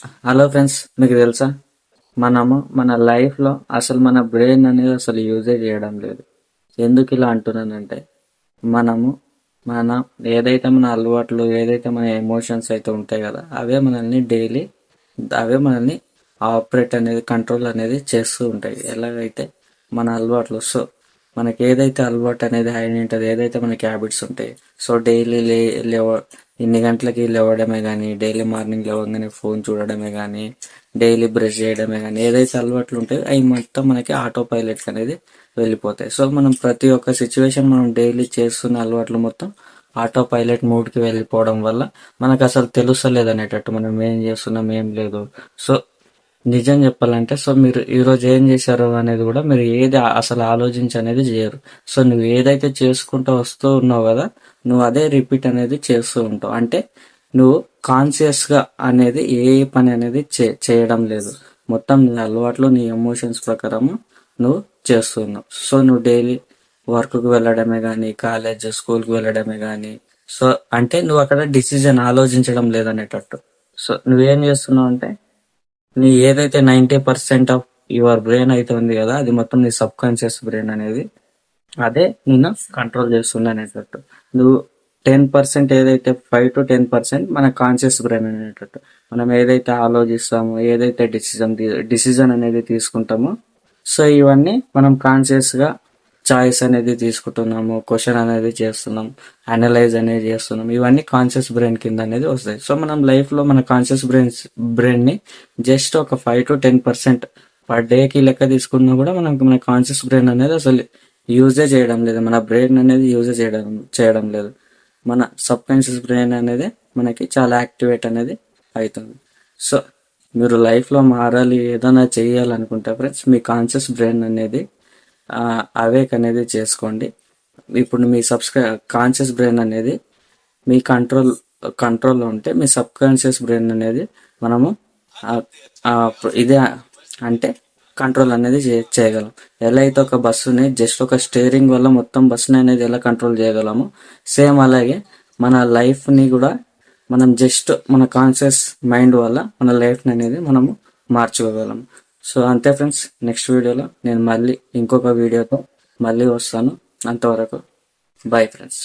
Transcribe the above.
Hello friends మీకు తెలుసా? మనము మన లైఫ్లో అసలు మన బ్రెయిన్ అనేది అసలు యూజే చేయడం లేదు. ఎందుకు ఇలా అంటున్నానంటే మనము మన ఏదైతే మన అలవాట్లు ఏదైతే మన ఎమోషన్స్ అయితే ఉంటాయి కదా అవే మనల్ని డైలీ అవే మనల్ని ఆపరేట్ అనేది కంట్రోల్ అనేది చేస్తూ ఉంటాయి. ఎలాగైతే మన అలవాట్లు సో మనకి ఏదైతే అలవాటు అనేది అయిన ఉంటుంది ఏదైతే మనకి హ్యాబిట్స్ ఉంటాయి సో డైలీ లే లేవ ఇన్ని గంటలకి లేవడమే కానీ డైలీ మార్నింగ్ లేవగానే ఫోన్ చూడడమే కానీ డైలీ బ్రష్ చేయడమే కానీ ఏదైతే అలవాట్లు ఉంటాయో అవి మొత్తం మనకి ఆటో పైలట్ అనేది వెళ్ళిపోతాయి. సో మనం ప్రతి ఒక్క సిచ్యువేషన్ మనం డైలీ చేస్తున్న అలవాట్లు మొత్తం ఆటో పైలట్ మూడ్కి వెళ్ళిపోవడం వల్ల మనకు అసలు తెలుస్తలేదు అనేటట్టు మనం ఏం చేస్తున్నాం ఏం లేదు. సో నిజం చెప్పాలంటే సో మీరు ఈరోజు ఏం చేశారు అనేది కూడా మీరు ఏది అసలు ఆలోచించి అనేది చేయరు. సో నువ్వు ఏదైతే చేసుకుంటూ వస్తూ ఉన్నావు కదా నువ్వు అదే రిపీట్ అనేది చేస్తూ ఉంటావు. అంటే నువ్వు కాన్షియస్గా అనేది ఏ పని అనేది చే చేయడం లేదు. మొత్తం నీ అలవాట్లు నీ ఎమోషన్స్ ప్రకారము నువ్వు చేస్తున్నావు సో నువ్వు డైలీ వర్క్కి వెళ్ళడమే కానీ కాలేజ్ స్కూల్కి వెళ్ళడమే కానీ సో అంటే నువ్వు అక్కడ డిసిజన్ ఆలోచించడం లేదనేటట్టు. సో నువ్వేం చేస్తున్నావు అంటే నీ ఏదైతే ninety percent of your brain అయితే ఉంది కదా అది మొత్తం నీ సబ్ కాన్షియస్ బ్రెయిన్ అనేది అదే నేను కంట్రోల్ చేస్తుంది అనేటట్టు. నువ్వు టెన్ పర్సెంట్ ఏదైతే ఫైవ్ టు టెన్ పర్సెంట్ మన కాన్షియస్ బ్రెయిన్ అనేటట్టు. మనం ఏదైతే ఆలోచిస్తామో ఏదైతే డిసిజన్ డిసిజన్ అనేది తీసుకుంటామో సో ఇవన్నీ మనం కాన్షియస్గా చాయిస్ అనేది తీసుకుంటున్నాము క్వశ్చన్ అనేది చేస్తున్నాం అనలైజ్ అనేది చేస్తున్నాం. ఇవన్నీ కాన్షియస్ బ్రెయిన్ కింద అనేది వస్తాయి. సో మనం లైఫ్లో మన కాన్షియస్ బ్రెయిన్ బ్రెయిన్ని జస్ట్ ఒక five to ten percent per డేకి లెక్క తీసుకున్నా కూడా మనకు మన కాన్షియస్ బ్రెయిన్ అనేది అసలు యూజే చేయడం లేదు. మన బ్రెయిన్ అనేది యూజే చేయడం చేయడం లేదు. మన సబ్ కాన్షియస్ బ్రెయిన్ అనేది మనకి చాలా యాక్టివేట్ అనేది అవుతుంది. సో మీరు లైఫ్లో మారాలి ఏదైనా చేయాలనుకుంటే ఫ్రెండ్స్ మీ కాన్షియస్ బ్రెయిన్ అనేది అవేక్ అనేది చేసుకోండి. ఇప్పుడు మీ సబ్స్క్రై కాన్షియస్ బ్రెయిన్ అనేది మీ కంట్రోల్ కంట్రోల్లో ఉంటే మీ సబ్ కాన్షియస్ బ్రెయిన్ అనేది మనము ఇదే అంటే కంట్రోల్ అనేది చేయగలం. ఎలా అయితే ఒక బస్సుని జస్ట్ ఒక స్టేరింగ్ వల్ల మొత్తం బస్సుని అనేది ఎలా కంట్రోల్ చేయగలము సేమ్ అలాగే మన లైఫ్ని కూడా మనం జస్ట్ మన కాన్షియస్ మైండ్ వల్ల మన లైఫ్ని అనేది మనము మార్చుకోగలం. సో అంతే ఫ్రెండ్స్ నెక్స్ట్ వీడియోలో నేను మళ్ళీ ఇంకొక వీడియోతో మళ్ళీ వస్తాను. అంతవరకు బాయ్ ఫ్రెండ్స్